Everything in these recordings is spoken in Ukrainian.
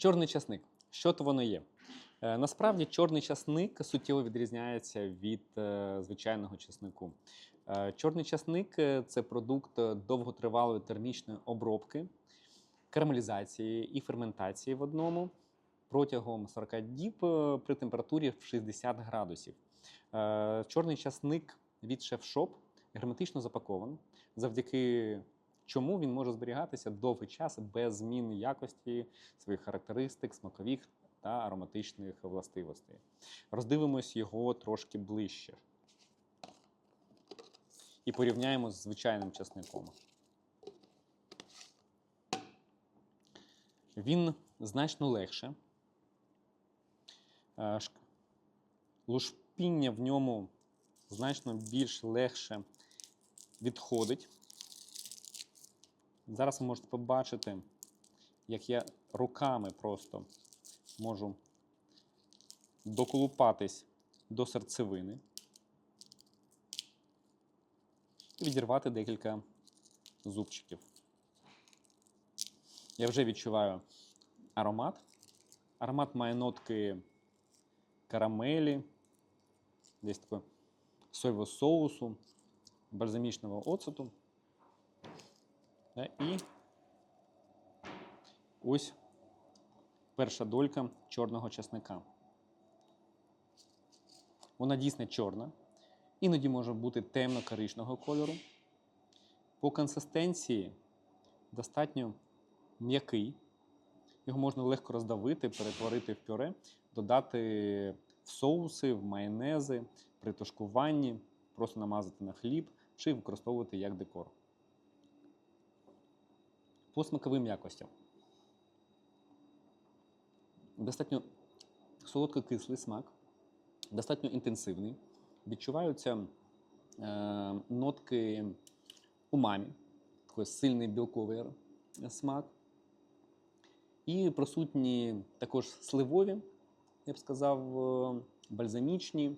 Чорний часник. Що то воно є? Е, Насправді чорний часник суттєво відрізняється від е, звичайного часнику. Е, Чорний часник це продукт довготривалої термічної обробки, карамелізації і ферментації в одному протягом 40 діб при температурі в 60 градусів. Чорний часник від шеф-шоп герметично запакований, завдяки чому він може зберігатися довгий час без зміни якості своїх характеристик, смакових та ароматичних властивостей. Роздивимось його трошки ближче. І порівняємо з звичайним часником. Він значно легше. Е, Лушпіння в ньому значно більш легше відходить. Зараз ви можете побачити, як я руками просто можу доколупатись до серцевини і відірвати декілька зубчиків. Я вже відчуваю аромат. Аромат має нотки карамелі, десь такого соєвого соусу, бальзамічного оцету. І ось перша долька чорного чесника. Вона дійсно чорна, іноді може бути темно-коричного кольору. По консистенції достатньо м'який. Його можна легко роздавити, перетворити в пюре, додати в соуси, в майонези, при тушкуванні, просто намазати на хліб чи використовувати як декор. По смаковим якостям. Достатньо солодко-кислий смак, достатньо інтенсивний. Відчуваються е, нотки умамі, такий сильний білковий смак. І присутні також сливові, я б сказав, е, бальзамічні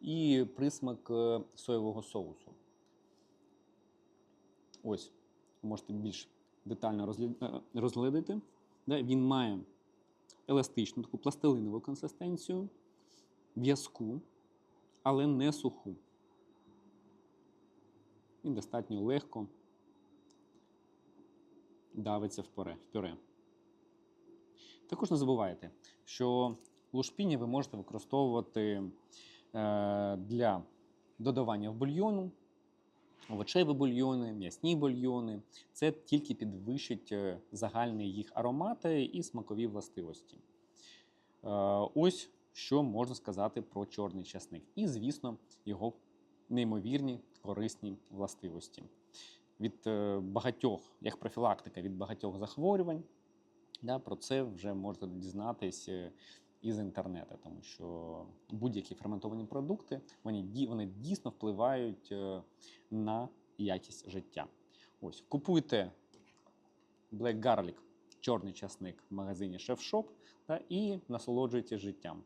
і присмак е, соєвого соусу. Ось, можете більш детально розглядати. розглядати. Він має еластичну, таку пластилинову консистенцію, в'язку, але не суху. Він достатньо легко давиться в пюре. Також не забувайте, що лушпіння ви можете використовувати е, для додавання в бульйону, овочеві бульйони, м'ясні бульйони. Це тільки підвищить е, загальні їх аромати і смакові властивості. Е, ось що можна сказати про чорний часник. І, звісно, його неймовірні корисні властивості. Від е, багатьох, як профілактика від багатьох захворювань, Да, про це вже можете дізнатись е, із інтернету, тому що будь-які ферментовані продукти вони, вони дійсно впливають е, на якість життя. Ось, купуйте Black Garlic, чорний часник в магазині Chef Shop та, і насолоджуйтесь життям.